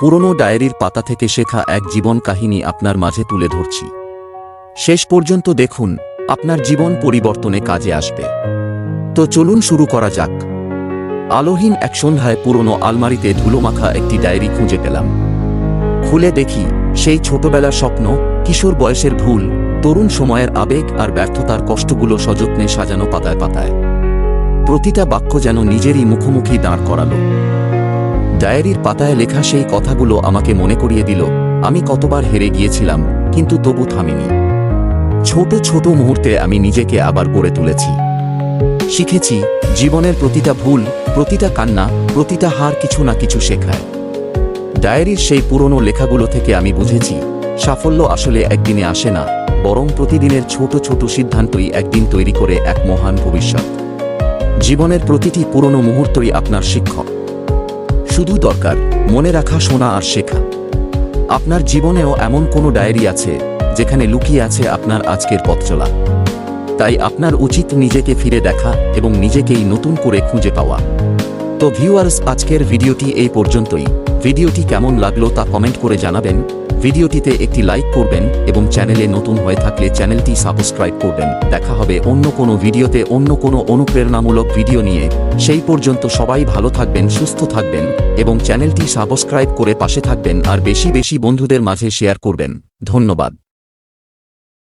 পুরনো ডায়েরির পাতা থেকে শেখা এক জীবন কাহিনী আপনার মাঝে তুলে ধরছি। শেষ পর্যন্ত দেখুন, আপনার জীবন পরিবর্তনে কাজে আসবে। তো চলুন শুরু করা যাক। আলোহীন এক সন্ধ্যায় পুরনো আলমারিতে ধুলোমাখা একটি ডায়েরি খুঁজে পেলাম। খুলে দেখি, সেই ছোটবেলার স্বপ্ন, কিশোর বয়সের ভুল, তরুণ সময়ের আবেগ আর ব্যর্থতার কষ্টগুলো সযত্নে সাজানো পাতায় পাতায়। প্রতিটা বাক্য যেন নিজেরই মুখোমুখি দাঁড় করালো। ডায়েরির পাতায় লেখা সেই কথাগুলো আমাকে মনে করিয়ে দিল, আমি কতবার হেরে গিয়েছিলাম, কিন্তু তবু থামিনি। ছোট ছোট মুহূর্তে আমি নিজেকে আবার গড়ে তুলেছি। শিখেছি, জীবনের প্রতিটা ভুল, প্রতিটা কান্না, প্রতিটা হার কিছু না কিছু শেখায়। ডায়েরির সেই পুরনো লেখাগুলো থেকে আমি বুঝেছি, সাফল্য আসলে একদিনে আসে না, বরং প্রতিদিনের ছোট ছোট সিদ্ধান্তই একদিন তৈরি করে এক মহান ভবিষ্যৎ। জীবনের প্রতিটি পুরনো মুহূর্তই আপনার শিক্ষক। শুধু দরকার, মনে রাখা, শোনা আর শেখা। আপনার জীবনেও এমন কোনো ডায়েরি আছে, যেখানে লুকিয়ে আছে আপনার আজকের পথ চলা তাই আপনার উচিত নিজেকে ফিরে দেখা এবং নিজেকেই নতুন করে খুঁজে পাওয়া। তো ভিউয়ার্স, আজকের ভিডিওটি এই পর্যন্তই। ভিডিওটি কেমন লাগল তা কমেন্ট করে জানাবেন। ভিডিওটিতে একটি লাইক করবেন এবং চ্যানেলে নতুন হয়ে থাকলে চ্যানেলটি সাবস্ক্রাইব করবেন। দেখা হবে অন্য কোনো ভিডিওতে অন্য কোনো অনুপ্রেরণামূলক ভিডিও নিয়ে। সেই পর্যন্ত সবাই ভালো থাকবেন, সুস্থ থাকবেন এবং চ্যানেলটি সাবস্ক্রাইব করে পাশে থাকবেন আর বেশি বেশি বন্ধুদের মাঝে শেয়ার করবেন। ধন্যবাদ।